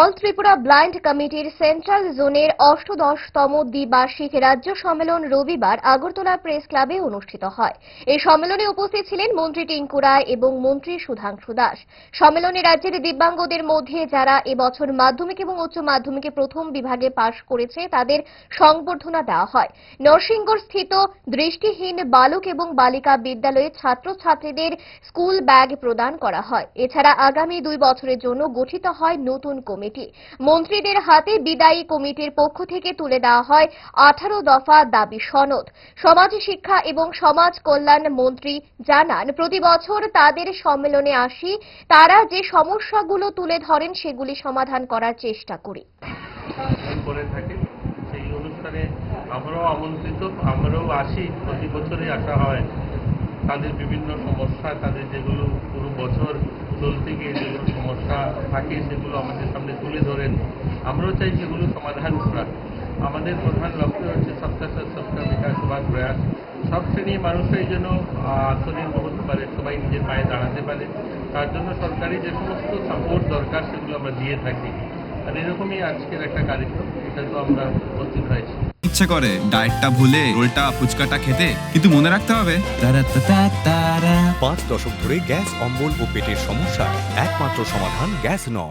All Tripura blind কমিটির central জোনের অষ্টদশতম দ্বিবার্ষিক রাজ্য সম্মেলন রবিবার আগরতলা প্রেস ক্লাবে অনুষ্ঠিত হয়। এই সম্মেলনে উপস্থিত ছিলেন মন্ত্রী টিঙ্কু রায় এবং মন্ত্রী সুধাংশু দাস। সম্মেলনে রাজ্যের দিব্যাঙ্গদের মধ্যে যারা এবছর মাধ্যমিক এবং উচ্চ মাধ্যমিকে প্রথম বিভাগে পাশ করেছে, তাদের সংবর্ধনা দেওয়া হয়। নরসিংগড় স্থিত দৃষ্টিহীন বালক এবং বালিকা বিদ্যালয়ে ছাত্রছাত্রীদের স্কুল ব্যাগ প্রদান করা হয়। এছাড়া আগামী দুই বছরের জন্য গঠিত হয় নতুন কমিটি। মন্ত্রীদের হাতে বিদায়ী কমিটির পক্ষ থেকে তুলে দেওয়া হয় আঠারো দফা দাবি সনদ। সমাজ শিক্ষা এবং সমাজ কল্যাণ মন্ত্রী জানান, প্রতি বছর তাদের সম্মেলনে আসি, তারা যে সমস্যাগুলো তুলে ধরেন সেগুলি সমাধান করার চেষ্টা করি। করে আমরাও আমন্ত্রিত, আমরাও আসি, প্রতি বছরই আসা হয়। তাদের বিভিন্ন সমস্যা, তাদের যেগুলো পুরো বছর চলতে গিয়ে যেগুলো সমস্যা থাকে সেগুলো আমাদের সামনে তুলে ধরেন। আমরাও চাই সেগুলো সমাধান করা আমাদের প্রধান লক্ষ্য হচ্ছে সবকা সাথ সবকা বিকাশ বা প্রয়াস। সব শ্রেণির মানুষই যেন আত্মনির্ভর হতে পারে, সবাই নিজের পায়ে দাঁড়াতে পারে। তার জন্য সরকারি যে সমস্ত সাপোর্ট দরকার, সেগুলো আমরা দিয়ে থাকি। আর এরকমই আজকের একটা কার্যক্রম, এটা তো আমরা উপস্থিত হয়েছি। ইচ্ছে করে, ডায়েটটা ভুলে, রোলটা, ফুচকাটা খেতে, কিন্তু মনে রাখতে হবে। পাঁচ দশক ধরে গ্যাস অম্বল ও পেটের সমস্যা একমাত্র সমাধান গ্যাস নল